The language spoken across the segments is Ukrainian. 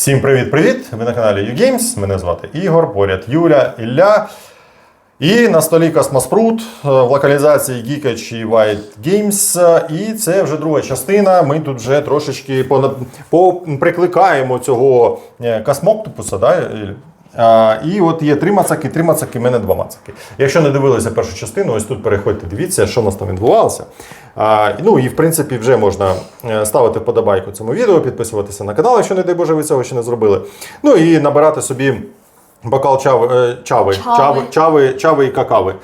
Всім привіт-привіт! Ви на каналі YouGames. Мене звати Ігор, поряд Юля, Ілля. І на столі Космоспрут в локалізації Geekage і White Games. І це вже друга частина. Ми тут вже трошечки поприкликаємо цього е, космоктопуса. Да? А, і от є три мацаки, три мацаки, в мене два мацаки. Якщо не дивилися першу частину, ось тут переходьте, дивіться, що у нас там відбувалося. А, ну і в принципі вже можна е, ставити вподобайку цьому відео, підписуватися на канал, якщо не дай Боже, ви цього ще не зробили. Ну і набирати собі. Бокал чави, е, чави, Чави. чави, чави, чави і какави.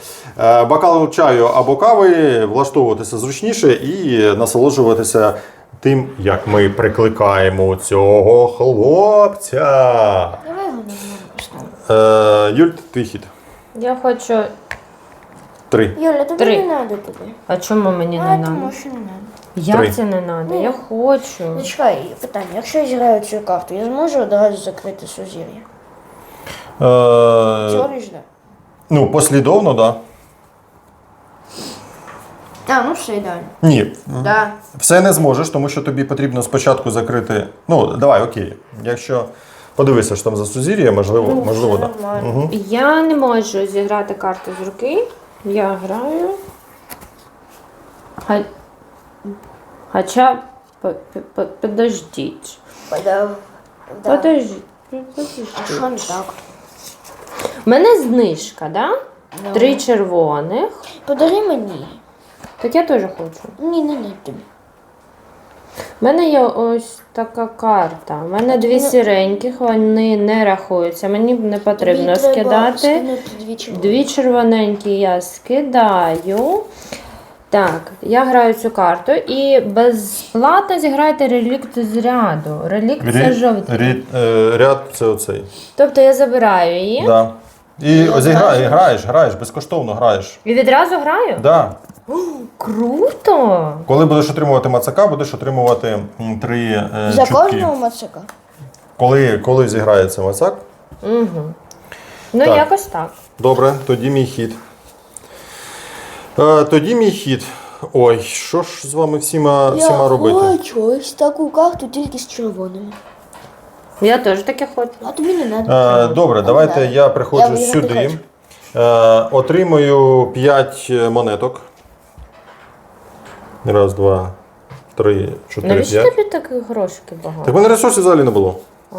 Е, Бокал чаю або кави, влаштовуватися зручніше і насолоджуватися тим, як ми прикликаємо цього хлопця. Давай його не поставимо. Е, Юль, твій хід. Я хочу. Три. Юля, тобі Три. не треба тобі. А чому мені А, не тому треба? що не треба. Як Три. це не треба? Ну. Я хочу. Ну, чекай, питання. Якщо я зіграю цю карту, я зможу одразу закрити сузір'я? Е, Теорично. ну, послідовно, так. Да. А, ну все ідеально. Ні, Да. все не зможеш, тому що тобі потрібно спочатку закрити. Ну, давай, окей. Якщо подивися, що там за сузір'я, можливо, Ну, можливо, все так. Да. нормально. Угу. Я не можу зіграти карту з руки. Я граю. Ха- Хоча. Подождіть. Да. Да. Подождіть. А Подождіть. що не так? У мене знижка, да? Да. Три червоних. Подари мені. Так я теж хочу. Ні, не не тобі. У мене є ось така карта. У мене дві Ну- сіреньких, вони не рахуються. Мені не потрібно Тобі треба скидати. скинути дві червоні. Дві червоненькі я скидаю. Так, я граю цю карту і безплатно зіграйте релікт з ряду. Релікт це жовтий. Е, ряд це оцей. Тобто я забираю її Да. І Я зіграй, знаю. граєш, граєш, безкоштовно граєш. і відразу граю. Да. Круто! Коли будеш отримувати мацака, будеш отримувати три е, За чутки. кожного мацака? Коли, коли зіграється мацак, Угу. Ну, Так. якось так. добре, тоді мій хід. Е, тоді мій хід. Ой, що ж з вами всіма, всіма я робити? хочу ось таку карту тільки з червоними. Я теж таке хочу. А тобі не треба. Е, добре, давайте я приходжу Я сюди. хочу. Е, отримую 5 монеток. Раз, два, три, чотири, Навіщо п'ять. тобі таких грошиків багато? Так в мене ресурсів взагалі не було. А.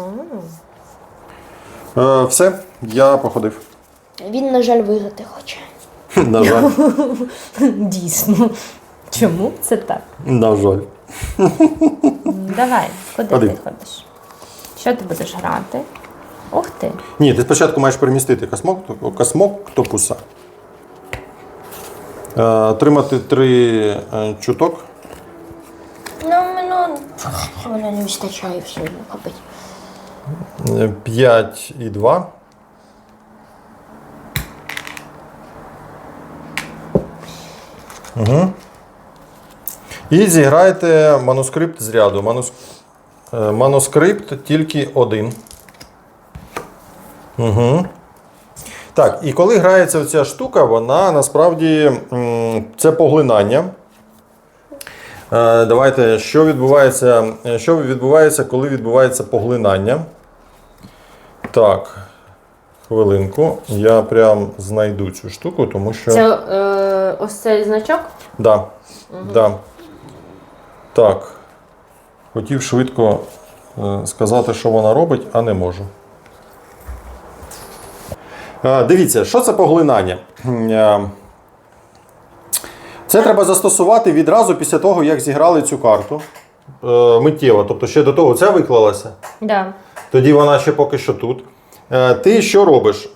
Е, все, я походив. Він, на жаль, виграти хоче. На жаль. Дійсно. Чому це так? На жаль. Давай, куди Ходи. ти ходиш? Що ти будеш грати? Ух ти. Ні, ти спочатку маєш перемістити космок, космоктопуса. Е, отримати три е, чуток. Ну, мене мене не вистачає все одно капить. 5 і 2. Угу. І зіграйте манускрипт з ряду. Манус... е, Манускрипт тільки один. Угу. Так, і коли грається ця штука, вона насправді це поглинання. Е, Давайте, що відбувається, е, що відбувається, коли відбувається поглинання. Так, хвилинку. Я прям знайду цю штуку, тому що. Це е, ось цей значок? Да. Да. Так. Хотів швидко е, сказати, що вона робить, а не можу. Дивіться, що це поглинання? Е, Це треба застосувати відразу після того, як зіграли цю карту. Е, Миттєво. Тобто ще до того ця виклалася. Да. Тоді вона ще поки що тут. Е, Ти що робиш?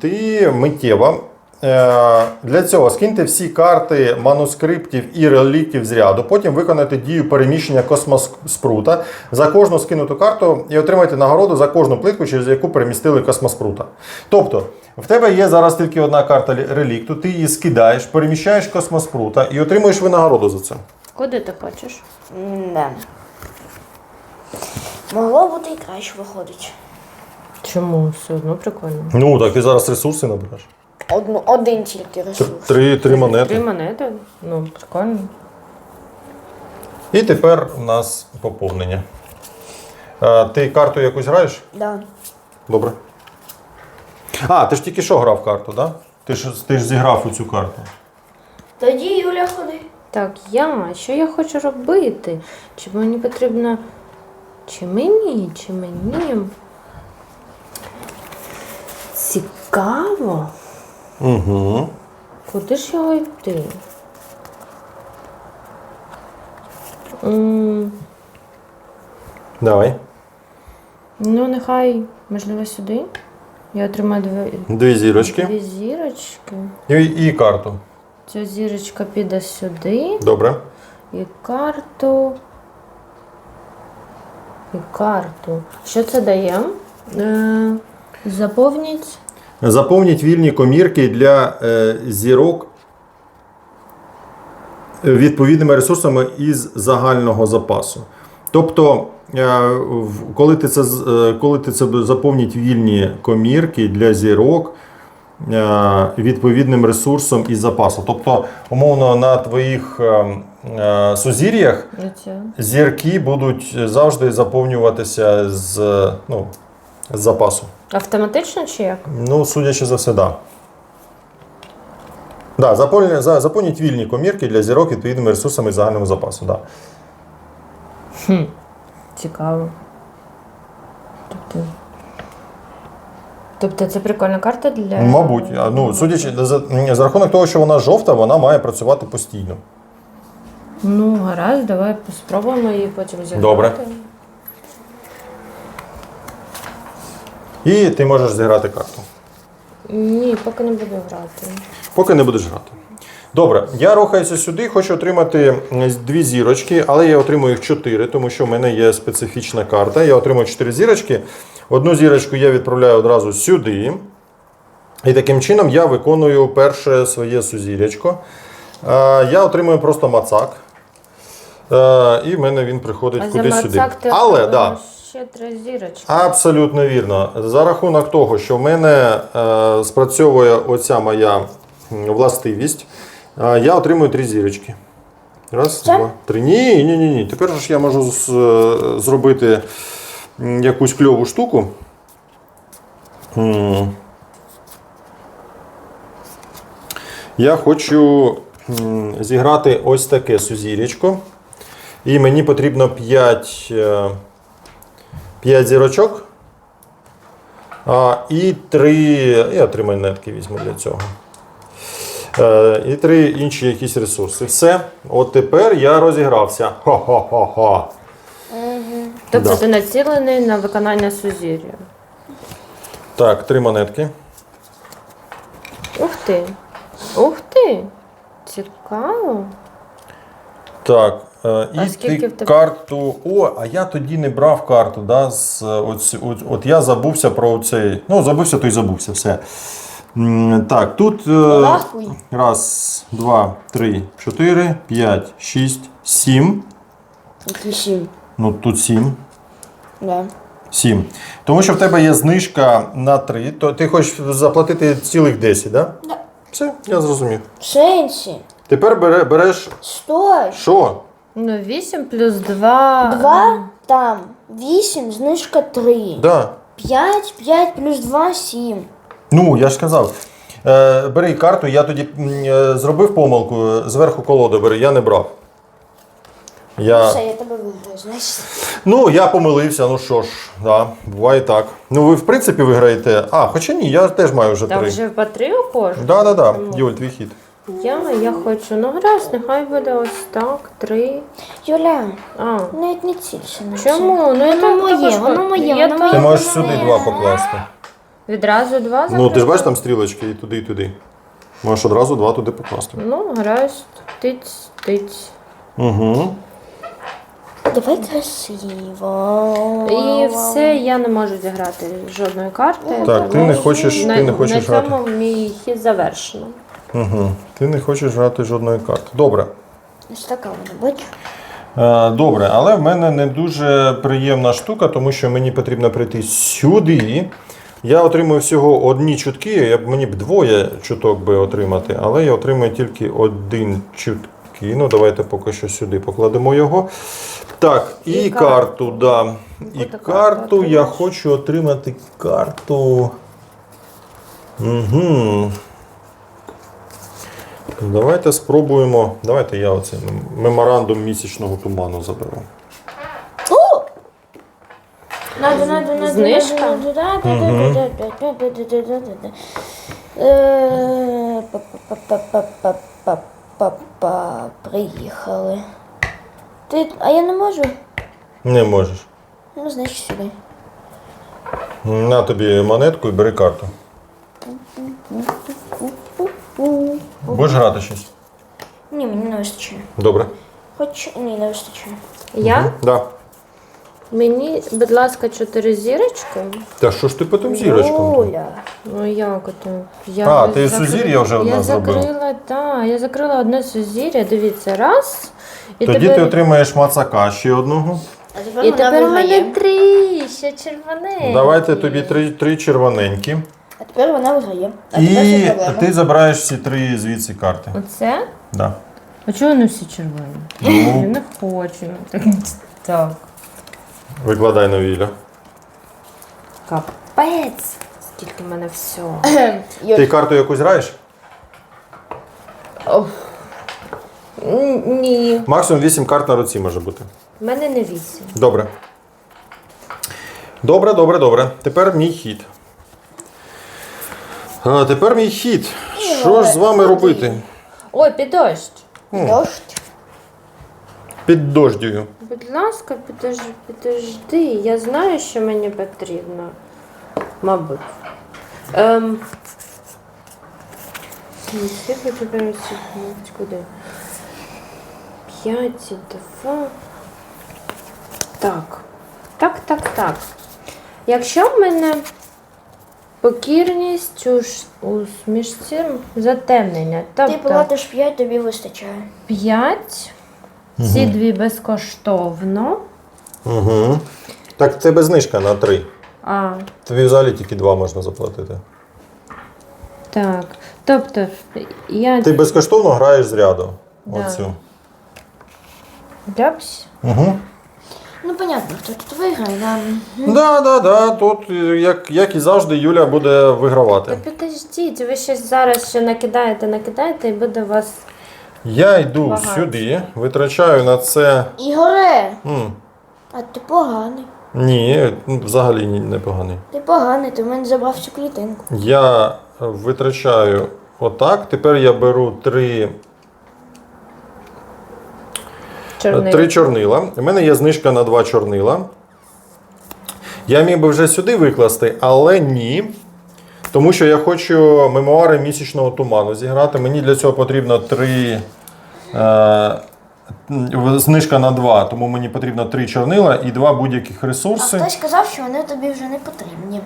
Ти миттєво. е, Для цього скиньте всі карти манускриптів і реліктів з ряду. Потім виконайте дію переміщення космоспрута за кожну скинуту карту і отримайте нагороду за кожну плитку, через яку перемістили космоспрута. Тобто, в тебе є зараз тільки одна карта релікту, ти її скидаєш, переміщаєш космоспрута і отримуєш винагороду за це. Куди ти хочеш? Не. Могло бути і краще виходить. Чому? Все одно прикольно. Ну так ти зараз ресурси набереш. Одну, один тільки ресурс. Три, три монети. Три монети? Ну, прикольно. І тепер у нас поповнення. Е, ти карту якусь граєш? Да. Добре. А, ти ж тільки що грав карту, так? Да? Ти ж, ти ж зіграв у цю карту. Тоді Юля ходи. Так, я, що я хочу робити? Чи мені потрібно. Чи мені, чи мені? Цікаво. Угу. Куди ж його йти? М, Давай. Ну, нехай, можливо, сюди. Я отримаю дві, Дві зірочки. дві зірочки. І, і карту. Ця зірочка піде сюди. Добре. І карту. І карту. Що це дає? Е, заповніть. Заповніть вільні комірки для е, зірок е, відповідними ресурсами із загального запасу. Тобто, е, коли ти це, е, коли ти це заповніть вільні комірки для зірок е, відповідним ресурсом із запасу. Тобто, умовно, на твоїх сузір'ях зірки будуть завжди заповнюватися з, ну, з запасу. Автоматично чи як? Ну, судячи за все, да. Да, заповніть, за, заповніть вільні комірки для зірок відповідними ресурсами загального запасу. Да. Цікаво. Тобто. Тобто це прикольна карта для. Мабуть, а, ну, судячи за, за рахунок того, що вона жовта, вона має працювати постійно. Ну, гаразд, давай спробуємо її потім зіграти. Добре. І ти можеш зіграти карту. Ні, поки не буду грати. Поки не будеш грати. Добре, я рухаюся сюди, хочу отримати дві зірочки, але я отримую їх чотири, тому що в мене є специфічна карта. Я отримую чотири зірочки. Одну зірочку я відправляю одразу сюди. І таким чином я виконую перше своє сузірячко. Е, Я отримую просто мацак. Е, І в мене він приходить А кудись сюди. ти Але да, ще три зірочки. Абсолютно вірно. За рахунок того, що в мене е, спрацьовує оця моя властивість, я отримую три зірочки. Раз, Все? два, три. Ні, ні, ні, ні. Тепер ж я можу з- е, зробити якусь кльову штуку. Я хочу зіграти ось таке сузір'ячко. І мені потрібно 5. 5 зірочок. А, і 3. Я три монетки візьму для цього. Е, і три інші якісь ресурси. Все. От тепер я розігрався. Хо-хо-хо-хо. Тобто да. ти націлений на виконання сузір'я. Так, три монетки. Ух ти. Ух ти. Цікаво. Так. е, І ти тебе? карту. О, а я тоді не брав карту. Да, з, е, от, от, от я забувся про цей. Ну, забувся, то й забувся. Все. Так, тут. е, Раз, два, три, чотири, п'ять, шість, сім. Які сім. Ну тут сім. Да. Сім. Тому що в тебе є знижка на три, то ти хочеш заплатити цілих 10, так? Да? Да. Все, я зрозумів. Сенсі. Тепер бере, береш Стой. що? Ну, 8 плюс 2. Два там. Вісім, знижка три. Да. П'ять, п'ять плюс два, сім. Ну, я ж сказав. Е, бери карту, я тоді е, зробив помилку, е, зверху колоду бери, я не брав. Я... Все, я тебе виграю, значить. Ну, я помилився, ну що ж, да, буває так. Ну, ви в принципі виграєте. А, хоча ні, я теж маю вже Там три. вже по три у кожного? Да, да, да. Юль, твій хід. Я, я хочу. Ну, гаразд, нехай буде ось так, три. Юля, А. навіть не цілься на це. Чому? Ну, я Воно так моє, також воно моє, Я воно так- Ти моє. можеш сюди два покласти. Відразу два Ну, ти ж бачиш там стрілочки і туди, і туди. Можеш одразу два туди покласти. Ну, гаразд. Тиць, тиць. Угу. Давай красиво. І все, я не можу зіграти жодної карти. Так, ти тому не хочеш, на, ти не хочеш на грати. цьому мій хід завершено. Угу. Ти не хочеш грати жодної карти. Добре. Ось така вона, бач? Е, Добре, але в мене не дуже приємна штука, тому що мені потрібно прийти сюди. Я отримую всього одні чутки, я б мені б двоє чуток би отримати, але я отримую тільки один чутки. кину. Давайте поки що сюди покладемо його. Так, і, І карту, карту. да. І Буде карту я хочу отримати карту. Угу. Давайте спробуємо. Давайте я оцей меморандум місячного туману заберу. Надо, надо, надо. Знижка? Приїхали. Ти, а я не можу? Не можеш. Ну, значить сюди. На тобі монетку і бери карту. Будеш грати щось? Ні, мені не вистачає. Добре. Хоч ні, не вистачає. Я? Так. Да. Мені, будь ласка, чотири зірочки. Та що ж ти по тим? Оля. Ну як ото? Я А, ти закри- сузір'я вже одне Я закрила, так, я закрила одне сузір'я, дивіться, раз. І Тоді тепер, ти отримаєш мацака ще одного. А тепер і вона тепер у виграє. мене три, ще червоне. Давайте тобі три, три червоненькі. А тепер вона виграє. А тепер І це проблема. ти забираєш всі три звідси карти. Оце? Да. А чого вони всі червоні? Ну. Я не хочу. Так. Викладай на віля. Капець. Скільки в мене всього. Ти карту якусь граєш? Н- Ні, Максимум 8 карт на руці може бути. в мене не вісім. Добре. Добре, добре, добре. Тепер мій хід. А, тепер мій хід. Що ж з вами робити? Ой, під дощ. Дощ. Під дождю. Будь ласка, підожди, підожди. Я знаю, що мені потрібно. Мабуть. Ем... Скільки тепер сьогодні? Куди? П'ять і два. Так. Так, так, так. Якщо в мене покірність у, ш- у міжці затемнення, Ти тобто платиш 5, тобі вистачає. 5, ці дві безкоштовно. Угу. Так в тебе знижка на 3. А, Тобі взагалі тільки 2 можна заплатити. так. Тобто, я Ти безкоштовно граєш з ряду. Да. Оцю. ляпсь. Угу. Ну, понятно, хто тут виграє, да. Да, да, да. Тут, е, як, як і завжди, Юля буде Та вигравати. підождіть, ви щось зараз ще накидаєте, накидаєте і буде у вас. Я йду Багато. сюди, витрачаю на це. Ігоре, М, а ти поганий. ні, м, взагалі ні- непоганий. Ти поганий, ти в мене забрав всю клітинку. Я витрачаю отак. Тепер я беру три, Чорний. три чорнила. У мене є знижка на два чорнила. Я міг би вже сюди викласти, але ні. Тому що я хочу мемуари місячного туману зіграти. Мені для цього потрібно три. Е, знижка на два, тому мені потрібно три чорнила і два будь-яких А ресурси. хтось сказав, що вони тобі вже не потрібні.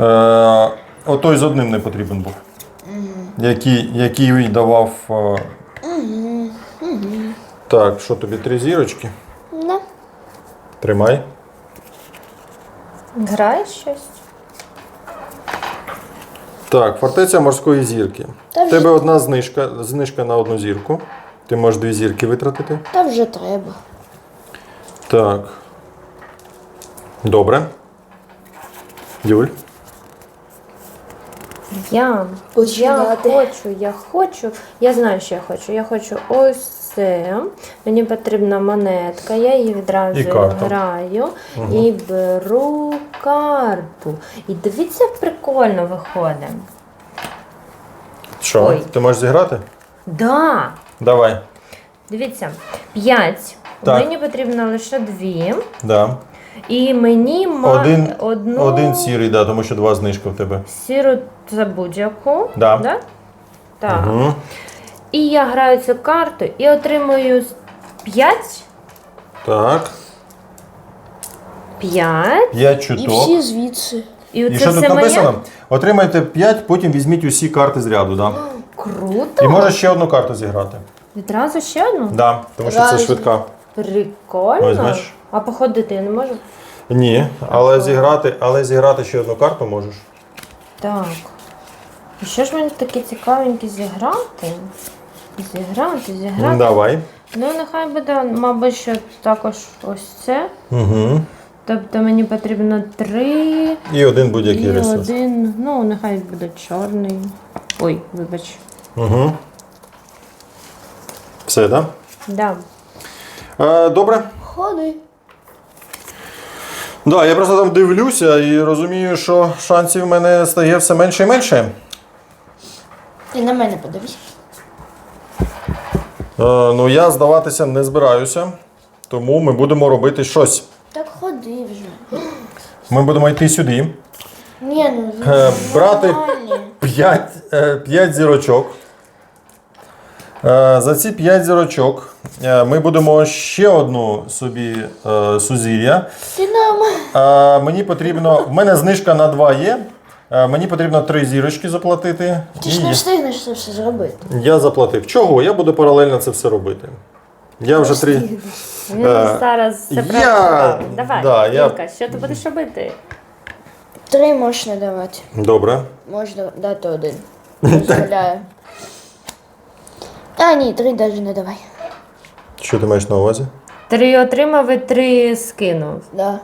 Е, отой з одним не потрібен був. Який, який давав. е, Так, що тобі три зірочки? Не. Тримай. Граєш щось? Так, фортеця морської зірки. Та У вже- тебе одна знижка, знижка на одну зірку. Ти можеш дві зірки витратити. Та вже треба. Так. Добре. Юль. Я, я Починати. хочу, я хочу. Я знаю, що я хочу. Я хочу ось це. Мені потрібна монетка, я її відразу І карта. граю і беру карту. І дивіться, як прикольно виходить. Що? Ой. Ти можеш зіграти? Да. Давай. Дивіться, 5. Так. Мені потрібно лише дві. Да. І мені ма... Один, одну один сірий, да, тому що два знижки в тебе. сіру за будь-яку. Да. Да? Так. Угу. І я граю цю карту і отримую 5. Так. 5. П'ять І чуток. всі звідси. І І що тут написано? моє. Отримайте 5, потім візьміть усі карти з ряду. Да. Круто. І можеш ще одну карту зіграти. Відразу ще одну? Да, тому що це Разом. швидка. Прикольно. Ось, бачиш. А походити я не можу? Ні, але зіграти, але зіграти ще одну карту можеш. Так. І що ж мені таке цікавеньке зіграти? Зіграти, зіграти. Давай. Ну, нехай буде, мабуть, що також ось це. Угу. Тобто мені потрібно три І один будь-який і ресурс. один. Ну, нехай буде чорний. Ой, вибач. Угу. Все, так? Да. Да? Е, добре. Ходи. Да, я просто там дивлюся і розумію, що шансів в мене стає все менше і менше. Ти на мене подивись. Е, ну, я здаватися не збираюся, тому ми будемо робити щось. Так ходи вже. Ми будемо йти сюди. Ні, ну Е, брати 5, е, 5 зірочок. Е, За ці 5 зірочок е, ми будемо ще одну собі е, сузір'я. Мені потрібно. В мене знижка на 2 є. Е, Мені потрібно 3 зірочки заплатити. Ти ж І не встигнеш це все зробити. я заплатив. Чого? Я буду паралельно це все робити. Я вже три. Він Е, зараз все я- правильно. Давай, да, я- що ти будеш робити? Три можна давати. Добре. Можна дати один. Дозволяю. А, ні, три навіть не давай. Що ти маєш на увазі? Три отримав і три скинув. Да.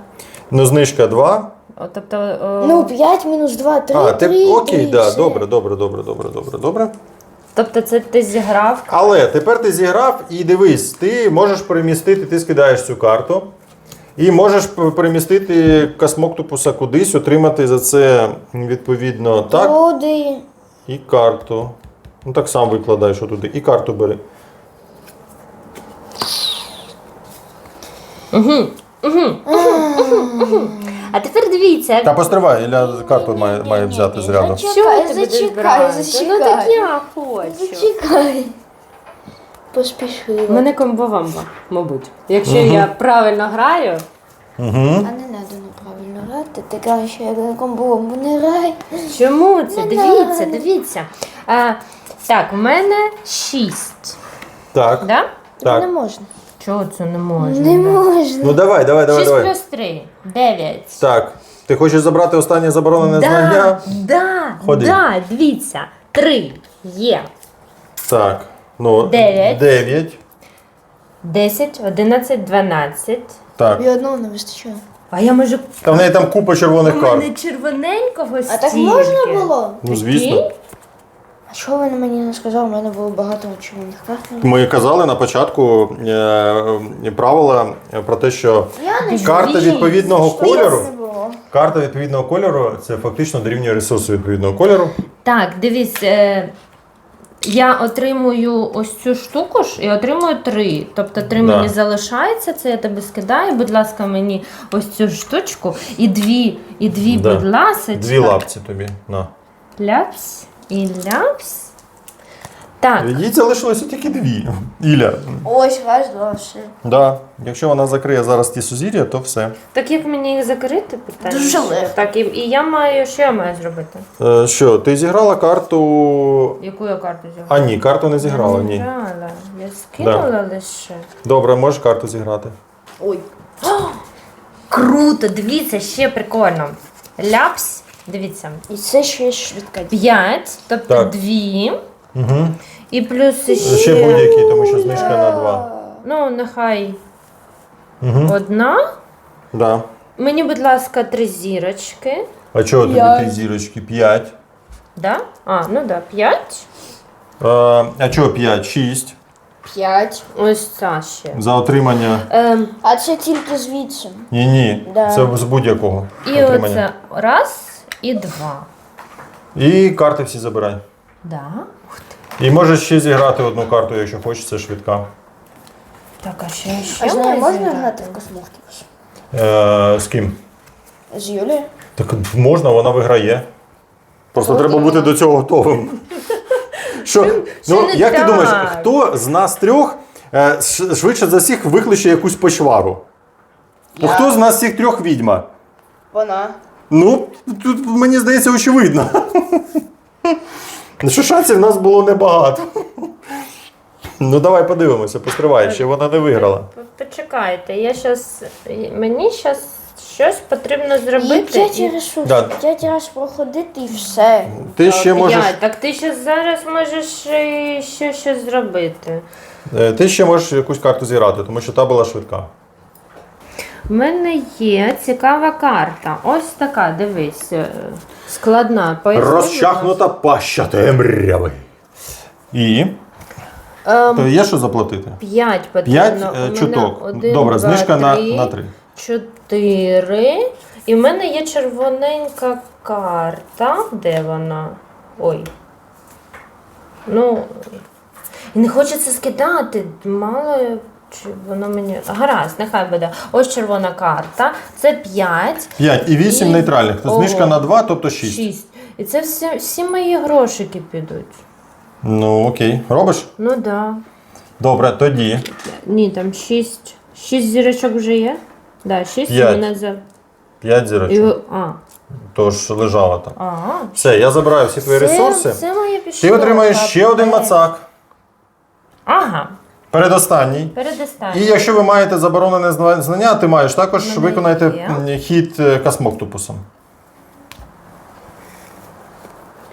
Ну, знижка 2. Тобто, о, Ну, 5 мінус 2, 3, А, 3, ти окей, і да, добре, добре, добре, добре, добре, добре. тобто це ти зіграв. Але тепер ти зіграв і дивись, ти можеш перемістити, ти скидаєш цю карту. І можеш п- перемістити космоктопуса кудись, отримати за це відповідно так Туди. і карту. Ну так сам викладай, що туди. І карту бери. А тепер дивіться. Та постривай, Ілля карту має, має взяти з ряду. Що Зачекай, будеш зачекай, брати? зачекай. Ну так я хочу. Зачекай. Поспішила. Мене комбо-вамба, мабуть. Якщо я правильно граю, А не треба неправильно грати. Ти краще як комбом не грай. чому це? Не Дивіться, дивіться. А, так, в мене шість. Так. Да? Не Так. можна. Чого це не можна? Не можна. Ну давай, давай, давай, 6 давай. плюс 3. 9. Так. Ти хочеш забрати останнє заборонене знання? да, Ходи. да, дивіться. 3 є. Так. Ну, Дев'ять. 9. 10, 11, 12. Так. І одного не вистачає. А я можу. Та в неї там купа У червоних карт. мене червоненького А так можна було? Ну, звісно. А чого ви мені не сказали? У мене було багато червоних карт. Ми казали на початку е, е, правила про те, що карта відповідного кольору. Карта відповідного кольору це фактично дорівнює ресурсу відповідного кольору. Так, дивись, е, я отримую ось цю штуку ж і отримую три. Тобто три Да. мені залишається, це я тебе скидаю. Будь ласка, мені ось цю штучку. І дві, і дві, Да. будь ласка. Дві лапці тобі. На. Ляпс і ляпс. Так, Їй залишилося тільки дві. Ілля. Ось, два, все. Да. Якщо вона закриє зараз ті сузір'я, то все. так як мені їх закрити, питання? Дуже легко. Так, і, і я маю, що я маю зробити? Е, що, ти зіграла карту. Яку я карту зіграла? А ні, карту не зіграла, Я не ні. грала. Я скинула лише. Добре, можеш карту зіграти. Ой. Круто, дивіться, ще прикольно. Ляпс, дивіться, І це ще швидка. 5, тобто Так. 2. Угу. І плюс ще, Ще будь-який, тому що знижка на два. ну, нехай Угу. одна. Да. Мені, будь ласка, три зірочки. А чого тобі П'ять. три зірочки? П'ять. Да? А, ну да, 5. Е, а чого п'ять? Шість. П'ять. Ось ця ще. За отримання. Ем, А це тільки звідси. Ні, ні. Да. Це з будь-якого. і отримання. оце раз і два. І карти всі забирай. Да? І можеш ще зіграти одну карту, якщо хочеш, це швидка. Так, а ще ще А з нею можна грати в космоктус? Е, з ким? З Юлією? Так можна, вона виграє. Просто От треба іменно. бути до цього готовим. Що, ну, не як ти так. думаєш, хто з нас трьох е, ш- швидше за всіх викличе якусь почвару? Ну, Я. хто з нас всіх трьох відьма? Вона. Ну, тут мені здається, очевидно. Ну, Що шансів в нас було небагато. Ну давай подивимося, постривай, ще вона не виграла. Почекайте, я щас. Мені щас Щось потрібно зробити. п'ять і- ресурсів, Да. п'ять раз проходити і все. Ти ще можеш. П'ять. Так ти ще зараз можеш ще щось зробити. Е, Ти ще можеш якусь карту зіграти, тому що та була швидка. У мене є цікава карта. Ось така, дивись, е, складна. Поясни, Розчахнута паща темряви. І Ем, То є що заплатити? 5 потрібно. П'ять е, чуток. один, Добре, два, знижка на, три, на 3. 4. І в мене є червоненька карта. Де вона? Ой. Ну. І не хочеться скидати. Мало чи воно мені. Гаразд, нехай буде. Ось червона карта. Це 5. 5 і 8 І- нейтральних. То Ого. знижка на 2, тобто 6. 6. І це всі, всі мої грошики підуть. Ну окей. Робиш? Ну так. Да. Добре, тоді. Ні, там 6. 6 зірочок вже є? Да, 6 П'ять. мене за. 5 І... зірочок. А. Тож лежала там. А. Все, я забираю всі твої ресурси. Це моє пішло. Ти отримаєш ще один мацак. Ага, Передостанній. передостанній. І якщо ви маєте заборонене знання, ти маєш також Мене виконайте є. хід е, космоктопусом.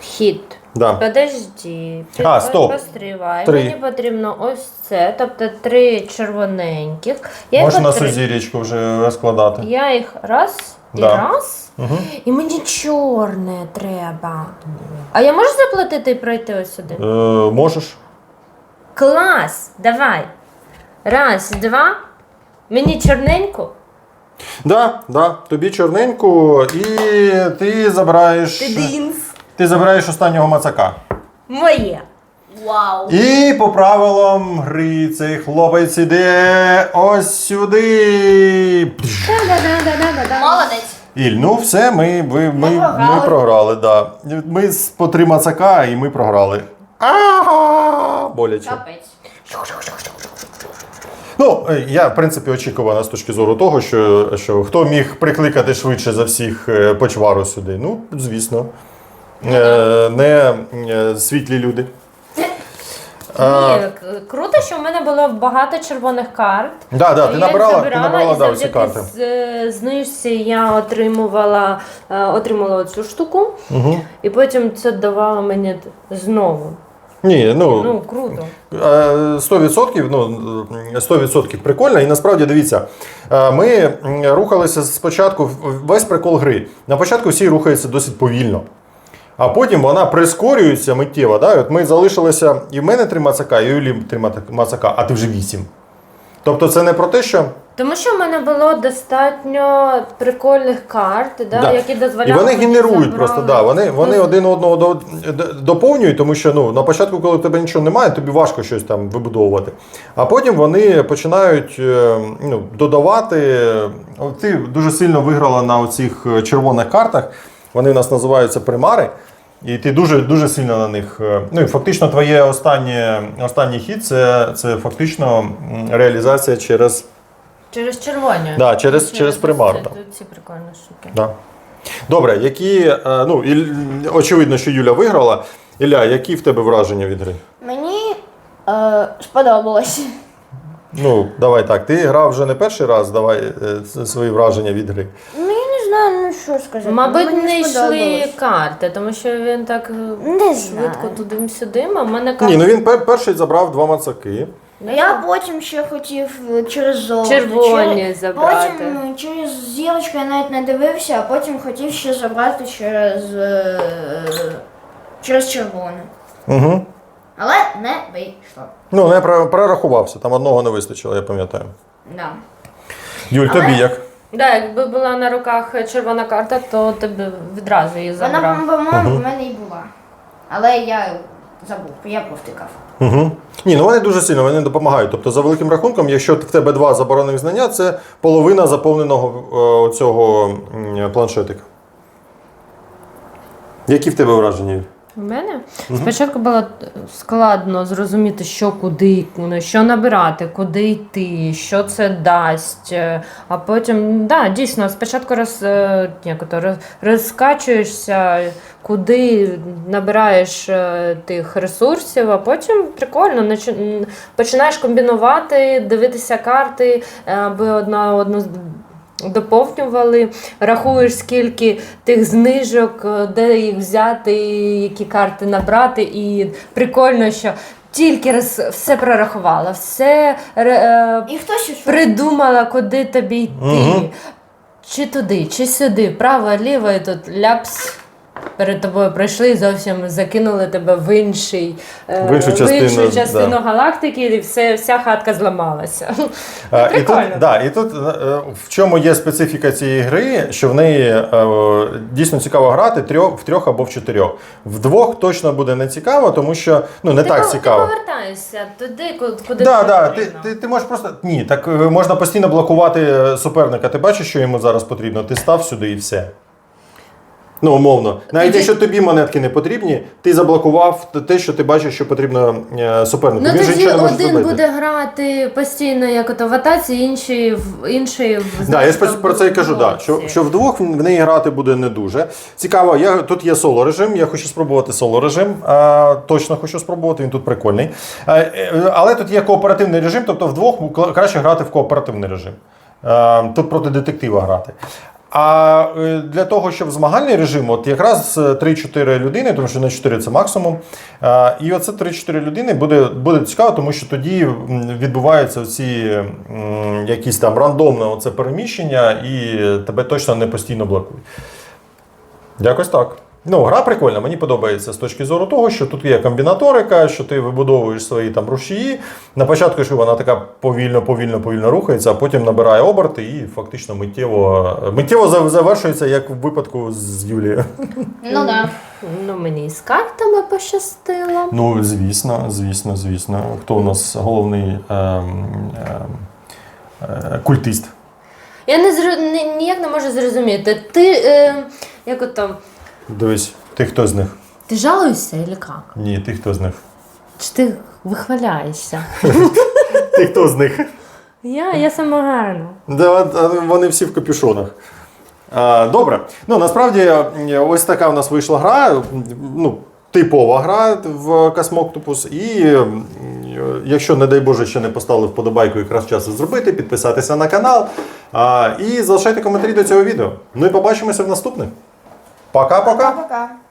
Хід. Да. Подожди. А, стоп. Постривай. Три. Мені потрібно ось це, тобто три червоненьких. Я Можна отри- сузір'ячку вже розкладати. Я їх раз і Да. раз. Угу. І мені чорне треба. А я можу заплатити і пройти ось сюди? Е, можеш. Клас! Давай. Раз, два. Мені чорненьку. Да, да, тобі чорненьку, і ти забираєш. Ти-динс. Ти забираєш останнього мацака. Моє. Вау. І по правилам гри цей хлопець іде ось сюди. Молодець. Іль, ну все, ми, ви, ми, Ми програли. ми програли, да. Ми з по три мацака і ми програли. Ага, боляче. Капець. Ну, е, я, в принципі, очікувана з точки зору того, що, що хто міг прикликати швидше за всіх е, почвару сюди. Ну, звісно. Е, Не е, світлі люди. Ні, круто, що в мене було багато червоних карт. Да, да, ти ти забирала, набирала і да, всі карти. з- знижці я отримувала, отримала оцю штуку, Угу. і потім це давало мені знову. Ні, ну, Ну, круто. Е, 100%, ну, е, 100% прикольно. І насправді дивіться, е, ми рухалися спочатку, весь прикол гри. На початку всі рухаються досить повільно. А потім вона прискорюється миттєво. Да? От ми залишилися, і в мене три мацака, і у Юлі три мацака, а ти вже вісім. Тобто це не про те, що. Тому що в мене було достатньо прикольних карт, да, Да. які дозволяли. І вони мені генерують забрати. просто, да, вони, вони один одного до, д- доповнюють, тому що ну, на початку, коли в тебе нічого немає, тобі важко щось там вибудовувати. А потім вони починають е, ну, додавати. От Ти дуже сильно виграла на оцих е, червоних картах. Вони в нас називаються примари. І ти дуже дуже сильно на них. е, Ну і фактично твоє останнє, останній хід це, це фактично м, реалізація через. Через червоні. Да, через- через примару, Ці, да. ці прикольні штуки. Да. Добре, які. е, Ну, і, очевидно, що Юля виграла. Ілля, які в тебе враження від гри? Мені е, сподобалось. Ну, давай так. Ти грав вже не перший раз, давай е, свої враження від гри. Ну я не знаю, ну що сказати. Мабуть, Мені не йшли карти, тому що він так е, Не швидко туди-сюди, а в мене Ні, ну він пер- перший забрав два мацаки. Я потім ще хотів е, через золото. червоні через- забрати. Потім е, через зірочку я навіть не дивився, а потім хотів ще забрати через, е, через червоне. Угу. Але не вийшло. Ну, не про- прорахувався, там одного не вистачило, я пам'ятаю. Да. Юль, Але- тобі як? Да, якби була на руках червона карта, то ти б відразу її Вона, забрав. по-моєму, в мене і була. Але я забув, я повтикав. Угу. Ні, ну вони дуже сильно вони допомагають. Тобто, за великим рахунком, якщо в тебе два заборонених знання, це половина заповненого е, цього планшетика. Які в тебе враження? У мене спочатку було складно зрозуміти, що куди, що набирати, куди йти, що це дасть. Е, А потім, да, дійсно, спочатку роз, е, як роз- розкачуєшся, куди набираєш е, тих ресурсів, а потім прикольно починаєш комбінувати, дивитися карти, аби одна одну доповнювали. Рахуєш, скільки тих знижок, е, де їх взяти, які карти набрати. І прикольно, що тільки раз все прорахувала, все е, І хто ще придумала, куди тобі йти. Мгм. Чи туди, чи сюди, право, ліво, і тут ляпс. Перед тобою пройшли і зовсім закинули тебе в інший е, В іншу частину, іншу частину да. галактики, і все, вся хатка зламалася. А, і, тут, да, і тут е, в чому є специфіка цієї гри, що в неї е, дійсно цікаво грати трьох, в трьох або в чотирьох. В двох точно буде не цікаво, тому що ну не ти, так цікаво. Ти повертаєшся туди, куди Да, да, ти, потрібно. ти, ти можеш просто. Ні, так можна постійно блокувати суперника. Ти бачиш, що йому зараз потрібно, ти став сюди і все. Ну, умовно. Навіть якщо тобі монетки не потрібні, ти заблокував те, що ти бачиш, що потрібно е, супернику. Ну Він же тоді нічого не може один зробити. буде грати постійно як ото в атаці, інший в інший в Да, я ж знаєш, про це і кажу, да, що, що вдвох в неї грати буде не дуже. Цікаво, я, тут є соло режим, я хочу спробувати соло режим. А, точно хочу спробувати, він тут прикольний. А, е, але тут є кооперативний режим, тобто вдвох кла- краще грати в кооперативний режим. А, тут проти детектива грати. А е, для того, щоб змагальний режим, от якраз е, 3-4 людини, тому що на 4 це максимум. І оце 3-4 людини буде, буде цікаво, тому що тоді відбуваються ці якісь там рандомне оце переміщення, і тебе точно не постійно блокують. Якось так. Ну, гра прикольна, мені подобається з точки зору того, що тут є комбінаторика, що ти вибудовуєш свої там рушії. На початку що вона така повільно, повільно, повільно рухається, а потім набирає оберти і фактично миттєво, миттєво завершується, як в випадку з Юлією. Ну да. Ну мені з картами пощастило. Ну, звісно, звісно, звісно. Хто у нас головний ем, ем, е, культист? Я не ні- ніяк не можу зрозуміти. Ти е, як ото, Дивись, ти хто з них? ти жалуєшся или як? Ні, ти хто з них? Чи ти вихваляєшся? Ти хто з них? Я, я сама гарна. Да, вони всі в капюшонах. А, добре. Ну насправді, ось така в нас вийшла гра. Ну, типова гра в Космоктопус. І якщо, не дай Боже, ще не поставили вподобайку, якраз час зробити, підписатися на канал. А, і залишайте коментарі до цього відео. Ну і побачимося в наступних. Pra cá, pra cá? Pra cá.